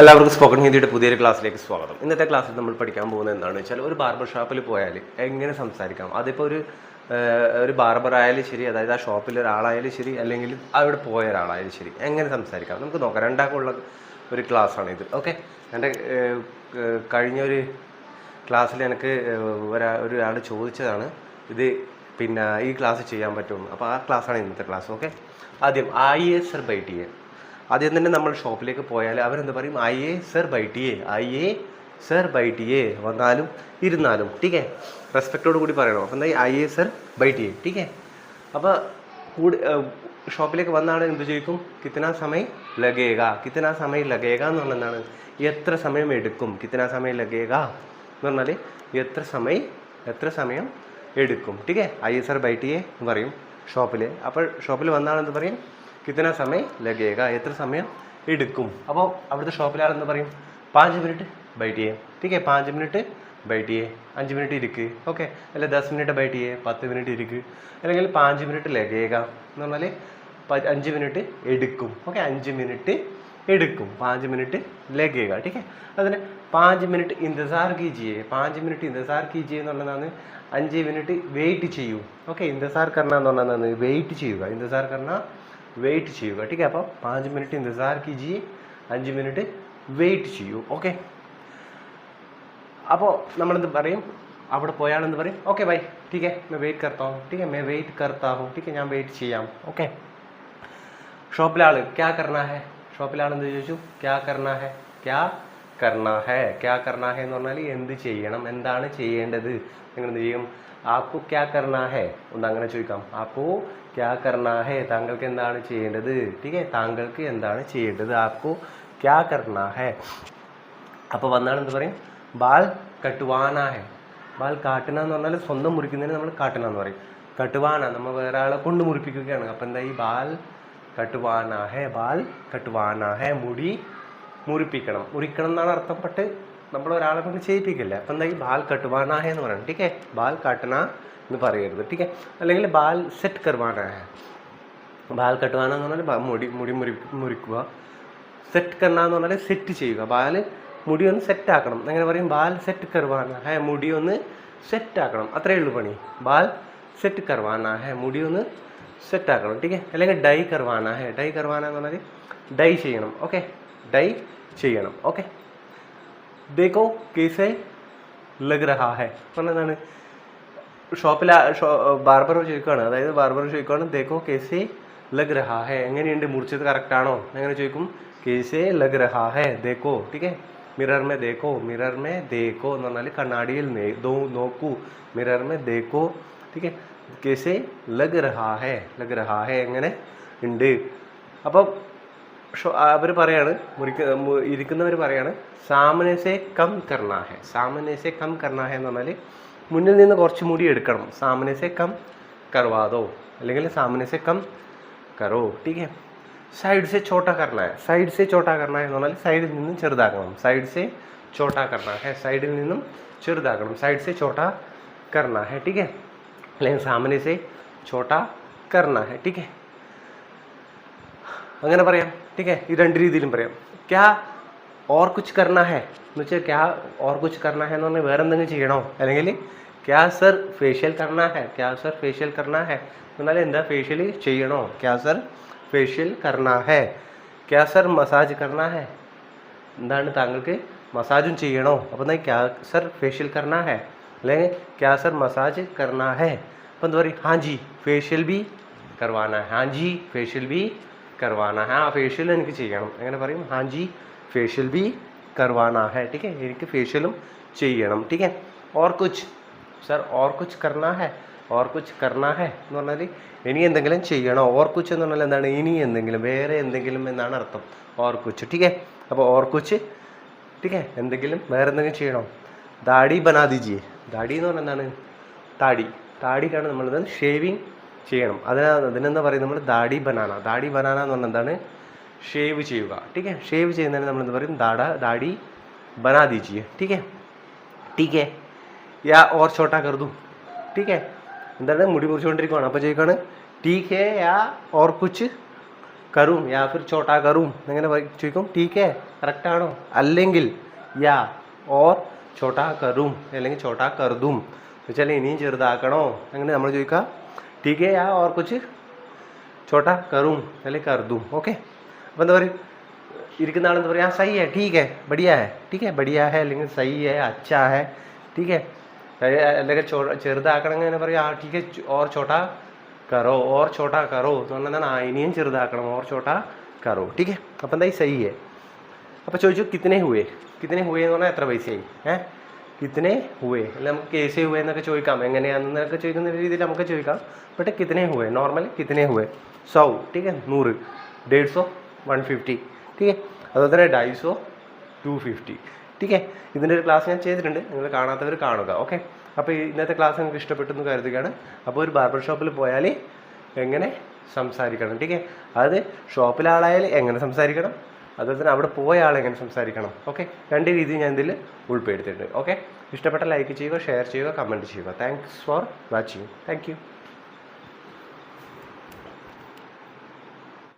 എല്ലാവർക്കും സ്പോക്കൺ ഹിന്ദിയുടെ പുതിയൊരു ക്ലാസ്സിലേക്ക് സ്വാഗതം. ഇന്നത്തെ ക്ലാസ്സിൽ നമ്മൾ പഠിക്കാൻ പോകുന്നത് എന്താണെന്ന് വെച്ചാൽ ഒരു ബാർബർ ഷോപ്പിൽ പോയാൽ എങ്ങനെ സംസാരിക്കാം? അതിപ്പോൾ ഒരു ഒരു ബാർബർ ആയാലും ശരി അതായത് ആ ഷോപ്പിൽ ഒരാളായാലും ശരി അല്ലെങ്കിൽ അവിടെ പോയ ഒരാളായാലും ശരി എങ്ങനെ സംസാരിക്കാം? നമുക്ക് നോക്കാം. രണ്ടാക്കുള്ള ഒരു ക്ലാസ്സാണ് ഇത്. ഓക്കെ? എന്റെ കഴിഞ്ഞ ഒരു ക്ലാസ്സിൽ എനിക്ക് ഒരാ ഒരാൾ ചോദിച്ചതാണ് ഇത് പിന്നെ ഈ ക്ലാസ് ചെയ്യാൻ പറ്റുമെന്ന്. അപ്പോൾ ആ ക്ലാസ്സാണ് ഇന്നത്തെ ക്ലാസ്. ഓക്കെ? ആദ്യം ഐ എ സർ ബൈ ടി എ ആദ്യം തന്നെ നമ്മൾ ഷോപ്പിലേക്ക് പോയാൽ അവരെന്ത് പറയും? എ സർ ബൈ ടി എ ഐ എ സർ ബൈ ടി എ വന്നാലും ഇരുന്നാലും ടീക്കേ? റെസ്പെക്റ്റോട് കൂടി പറയണം. അപ്പം എന്താ എ സർ ബൈ ടി എ ടീക്കേ? അപ്പോൾ കൂടി ഷോപ്പിലേക്ക് വന്നാണ് എന്ത് ചോദിക്കും? കിത്തന സമയം ലഗേക കിത്തന സമയം ലഗേക എന്ന് പറഞ്ഞാൽ എന്താണ് എത്ര സമയം എടുക്കും? കിത്തന സമയം ലഗേക എന്ന് പറഞ്ഞാൽ എത്ര സമയം എത്ര സമയം എടുക്കും? ടീക്കേ? ഐ എസ് ആർ ബൈ ടി എ എന്ന് പറയും ഷോപ്പിൽ അപ്പോൾ ഷോപ്പിൽ വന്നാണെന്ന് പറയും? കിത്തന സമയം? ലഗേക. എത്ര സമയം എടുക്കും? അപ്പോൾ അവിടുത്തെ ഷോപ്പിൽ എന്ന് പറയും? പാഞ്ച് മിനിറ്റ് ബൈറ്റ് ചെയ്യേ. ടീക്കേ പാഞ്ച് മിനിറ്റ് ബൈറ്റ് ചെയ്യേ. അഞ്ച് മിനിറ്റ് ഇരിക്ക്. ഓക്കെ. അല്ലെ ദസ് മിനിറ്റ് ബൈറ്റ് ചെയ്യേ. പത്ത് മിനിറ്റ് ഇരിക്ക്. അല്ലെങ്കിൽ പാഞ്ച് മിനിറ്റ് ലഗേക എന്ന് പറഞ്ഞാൽ അഞ്ച് മിനിറ്റ് എടുക്കും. ഓക്കെ? അഞ്ച് മിനിറ്റ് എടുക്കും. പാഞ്ച് മിനിറ്റ് ലഗേക. ടീക്കേ അതിന് പാഞ്ച് മിനിറ്റ് ഇന്തസാർ കീജിയെ പാഞ്ച് മിനിറ്റ് ഇന്തസാർ കീജിയെ എന്ന് പറഞ്ഞതാണ് അഞ്ച് മിനിറ്റ് വെയിറ്റ് ചെയ്യൂ. ഓക്കെ? ഇന്തസാർ കർണ എന്ന് പറഞ്ഞതാണ് വെയിറ്റ് ചെയ്യുക. ഇന്തസാർ കർണ വെയിറ്റ് ചെയ്യുക ठीक है അപ്പോൾ പാഞ്ച് മിനിറ്റ് इंतज़ार कीजिए അഞ്ച് മിനിറ്റ് വെയിറ്റ് ചെയ്യൂ ഓക്കെ അപ്പോൾ നമ്മളെന്ത് പറയും അവിടെ പോയാൽ എന്ത് പറയും ഓക്കെ ബൈ ठीक है मैं वेट करता हूँ ठीक है मैं वेट करता हूँ ठीक है ഞാൻ വെയിറ്റ് ചെയ്യാം ഓക്കെ ഷോപ്പിലെ ആള് ക്യാ കർണ ഹെ ഷോപ്പിലെ ആൾ എന്ത് ചോദിച്ചു ക്യാ കർണ ഹെ ക്യാ കർണ ഹേ ക്യാ കർണാ ഹേ എന്ന് പറഞ്ഞാൽ എന്ത് ചെയ്യണം എന്താണ് ചെയ്യേണ്ടത്? നിങ്ങൾ എന്ത് ചെയ്യും? ആപ്പു ക്യാ കർണാ ഹേ? ഒന്ന് അങ്ങനെ ചോദിക്കാം. ആപ്പു ക്യാ കർണാ ഹേ? താങ്കൾക്ക് എന്താണ് ചെയ്യേണ്ടത്? ടീക്കെ താങ്കൾക്ക് എന്താണ് ചെയ്യേണ്ടത്? ആപ്പു ക്യാ കർണാ ഹേ? അപ്പോൾ വന്നാണ് എന്ത് പറയും? ബാൽ കട്ടുവാനാ ഹേ. ബാൽ കാട്ടുന്ന എന്ന് പറഞ്ഞാൽ സ്വന്തം മുറിക്കുന്നതിന് നമ്മൾ കാട്ടുന്ന എന്ന് പറയും. കട്ടുവാന നമ്മൾ വേറെ ആളെ കൊണ്ട് മുറിപ്പിക്കുകയാണ്. അപ്പം എന്താ ഈ ബാൽ കട്ടുവാനാ ഹേ ബാൽ കട്ടുവാനാ ഹേ? മുടി മുറിപ്പിക്കണം. മുറിക്കണം എന്നാണ് അർത്ഥം പട്ട് നമ്മൾ ഒരാളെ കൊണ്ട് ചെയ്യിപ്പിക്കില്ല. അപ്പം എന്താ ഈ ബാൽ കട്ടുവാന ഹെ എന്ന് പറയണം ടീക്കേ? ബാൽ കാട്ടണ എന്ന് പറയരുത് ടീക്കേ? അല്ലെങ്കിൽ ബാൽ സെറ്റ് കർവാനായ ബാൽ കട്ടുവാന എന്ന് പറഞ്ഞാൽ മുടി മുടി മുറി മുറിക്കുക. സെറ്റ് കർണ എന്ന് പറഞ്ഞാൽ സെറ്റ് ചെയ്യുക. ബാൽ മുടി ഒന്ന് സെറ്റ് ആക്കണം. അങ്ങനെ പറയും ബാൽ സെറ്റ് കർവാന ഹേ മുടി ഒന്ന് സെറ്റ് ആക്കണം. അത്രയേ ഉള്ളൂ പണി. ബാൽ സെറ്റ് കർവാന ഹേ മുടി ഒന്ന് സെറ്റ് ആക്കണം ടീക്കേ? അല്ലെങ്കിൽ ഡൈ കർവാന ഹേ ഡൈ കർവാന എന്ന് പറഞ്ഞാൽ ഡൈ ചെയ്യണം ഓക്കെ? ഡൈ ചെയ്യണം ഓക്കെ ദേക്കോ കേസേ ലഗ് രഹാ ഹെ. പറഞ്ഞതാണ്. ഷോപ്പിൽ ബാർബർ ചോദിക്കുകയാണ് അതായത് ബാർബർ ചോദിക്കുകയാണ് ദേക്കോ കേസേ ലഗ് രഹാ ഹെ. എങ്ങനെയുണ്ട് മുറിച്ചത് കറക്റ്റാണോ എങ്ങനെ ചോദിക്കും കേസേ ലഗ് രഹാ ഹെ ദേക്കോ ടീക്കെ? മിറർ മേ ദേക്കോ മിറർ മേ ദേക്കോ എന്ന് പറഞ്ഞാൽ കണ്ണാടിയിൽ നോക്കൂ. മിറർ മേ ദേക്കോ ടീക്കെ? കേസേ ലഗ് രഹാ ഹെ ലഗ് രഹാ ഹെ എങ്ങനെ? ഉണ്ട്. അപ്പം അവർ പറയാണ് മുറിക്ക ഇരിക്കുന്നവർ പറയാണ് സാമനസെ കം കർണാഹെ സാമനസെ കം കർണാഹെ എന്ന് പറഞ്ഞാൽ മുന്നിൽ നിന്ന് കുറച്ച് മുടി എടുക്കണം. സാമനസെ കം കർവാദോ അല്ലെങ്കിൽ സാമനസെ കം കറോ ടീക്ക് സൈഡ് സെ ചോട്ടാ കർണായ സൈഡ് സെ ചോട്ടാ കർണായ എന്ന് പറഞ്ഞാൽ സൈഡിൽ നിന്നും ചെറുതാക്കണം സൈഡ് സെ ചോട്ടാ കർണാഹെ സൈഡിൽ നിന്നും ചെറുതാക്കണം സൈഡ് സെ ചോട്ടാ കർണാഹെ ടീക്കേ അല്ലെങ്കിൽ സാമനസെ ചോട്ടാ കർണാഹെ ടീക്കേ അങ്ങനെ പറയാം. ടീക്കെ ഈ രണ്ട് രീതിയിലും പറയാം ക്യാ ഓർ കുച്ച് കർണ ഹെ എന്ന് വെച്ചാൽ ക്യാ ഓർ കുച്ച് കർണ ഹെ എന്ന് പറഞ്ഞാൽ വേറെ എന്തെങ്കിലും ചെയ്യണോ അല്ലെങ്കിൽ ക്യാ സർ ഫേഷ്യൽ കർണ ഹെ ക്യാ സർ ഫേഷ്യൽ കർണ ഹെ എന്നാൽ എന്താ ഫേഷ്യൽ ചെയ്യണോ ക്യാ സർ ഫേഷ്യൽ കർണ ഹെ ക്യാ സർ മസാജ് കർണ ഹെ എന്താണ് താങ്കൾക്ക് മസാജും ചെയ്യണോ അപ്പോൾ എന്താ ക്യാ സർ ഫേഷ്യൽ കർണ ഹെ അല്ലെങ്കിൽ ക്യാ സർ മസാജ് കർണ ഹെ അപ്പോൾ എന്താ പറയും ഹാ ജി ഫേഷ്യൽ ബി കർവാന ഹെ ഹാ ജി ഫേഷ്യൽ ഹെ ആ ഫേഷ്യൽ എനിക്ക് ചെയ്യണം. അങ്ങനെ പറയും ഹാ ജി ഫേഷ്യൽ ബി കർവാന ഹെ. ടീക്കെ എനിക്ക് ഫേഷ്യലും ചെയ്യണം. ടീക്കെ ഓർ കുച്ച് സർ ഓർ കുച്ച് കർണാ ഹെ ഓർ കുച്ച് കർണ ഹെ എന്ന് പറഞ്ഞാൽ ഇനി എന്തെങ്കിലും ചെയ്യണോ? ഓർ കുച്ച് എന്ന് പറഞ്ഞാൽ എന്താണ്? ഇനി എന്തെങ്കിലും വേറെ എന്തെങ്കിലും എന്നാണ് അർത്ഥം. ഓർ കുച്ച് ടീക്കെ അപ്പോൾ ഓർ കുച്ച് ടീക്കെ എന്തെങ്കിലും വേറെ എന്തെങ്കിലും ചെയ്യണോ? ദാടി ബനാദിജിയെ ദാടി എന്ന് പറഞ്ഞാൽ എന്താണ്? താടി. താടിക്കാണ് നമ്മൾ ഷേവിങ് ചെയ്യണം. അതിനാ അതിനെന്താ പറയുന്നത് നമ്മൾ ദാടി ബനാന. ദാടി ബനാന എന്ന് പറഞ്ഞാൽ എന്താണ്? ഷേവ് ചെയ്യുക. ടീക്കെ ഷേവ് ചെയ്യുന്നതിന് നമ്മൾ എന്ത് പറയും? ദാട ദാടി ബനാ ദീജിയെ ടീക്കെ ടീക്കെ യാ ഓർ ഷോട്ടാ കരുതു ടീക്കെ എന്താണ്? മുടി മുറിച്ചുകൊണ്ടിരിക്കുകയാണ് അപ്പോൾ ചോദിക്കുകയാണ് ടീക്കെ യാ ഓർ കുച്ച് കറും. യാ ഫിർ ചോട്ടാ കറും. എങ്ങനെ? ചോദിക്കും? ടീക്ക് കറക്റ്റാണോ അല്ലെങ്കിൽ യാ ഓർ ചോട്ടാ കറും. അല്ലെങ്കിൽ ചോട്ടാ കറുതും വെച്ചാൽ ഇനിയും ചെറുതാക്കണോ? അങ്ങനെ നമ്മൾ ചോദിക്കുക. ടീക്കെ യാ ഓർ കുച്ച് ചോട്ടാ കറും അല്ലെങ്കിൽ കറുതും ഓക്കെ അപ്പോൾ എന്താ പറയുക ഇരിക്കുന്ന ആളെന്താ പറയുക ആ സൈ ഹേ ठीक है बढ़िया है ठीक है बढ़िया है അല്ലെങ്കിൽ സൈ है अच्छा है ठीक है ഏ, അല്ലെങ്കിൽ ചോ ചെറുതാക്കണം എന്ന് പറയാം ആ ठीक है और छोटा करो और छोटा करो എന്ന് പറഞ്ഞാൽ എന്താണ്? ആ ഇനിയും ചെറുതാക്കണം और छोटा करो ठीक है അപ്പം എന്തായി സൈ है അപ്പോൾ ചോദിച്ചു കിത്തനെ ഹുവേ കിത്തനെ ഹുവേ എന്ന് പറഞ്ഞാൽ എത്ര പൈസയായി ഏഹ് കിത്തനെ ഹുവേ അല്ല നമുക്ക് കേസേ ഹുവേ എന്നൊക്കെ ചോദിക്കാം. എങ്ങനെയാണെന്നൊക്കെ ചോദിക്കുന്ന രീതിയിൽ നമുക്ക് ചോദിക്കാം. ബട്ട് കിത്തനെ ഹുവേ നോർമൽ കിത്തനെ ഹുവേ സൗ ടീക്ക് നൂറ്. ഡേഡ് സോ വൺ ഫിഫ്റ്റി ടീക്ക് അതുപോലെ തന്നെ ഡൈസോ ടു ഫിഫ്റ്റി ടീക്കെ ഇതിന്റെ ഒരു ക്ലാസ് ഞാൻ ചെയ്തിട്ടുണ്ട്. നിങ്ങൾ കാണാത്തവർ കാണുക. ഓക്കെ അപ്പോൾ ഇന്നത്തെ ക്ലാസ് നിങ്ങൾക്ക് ഇഷ്ടപ്പെട്ടു എന്ന് കരുതുകയാണ്. അപ്പോൾ ഒരു ബാർബർ ഷോപ്പിൽ പോയാൽ എങ്ങനെ സംസാരിക്കണം? ടീക്കെ അത് ഷോപ്പിലാളായാൽ എങ്ങനെ സംസാരിക്കണം? അതുപോലെ തന്നെ അവിടെ പോയ ആളെങ്ങനെ സംസാരിക്കണം. ഓക്കെ രണ്ട് രീതി ഞാൻ ഇതിൽ ഉൾപ്പെടുത്തിയിട്ടുണ്ട്. ഓക്കെ ഇഷ്ടപ്പെട്ട ലൈക്ക് ചെയ്യുക ഷെയർ ചെയ്യുക കമന്റ് ചെയ്യുക. Thanks for watching thank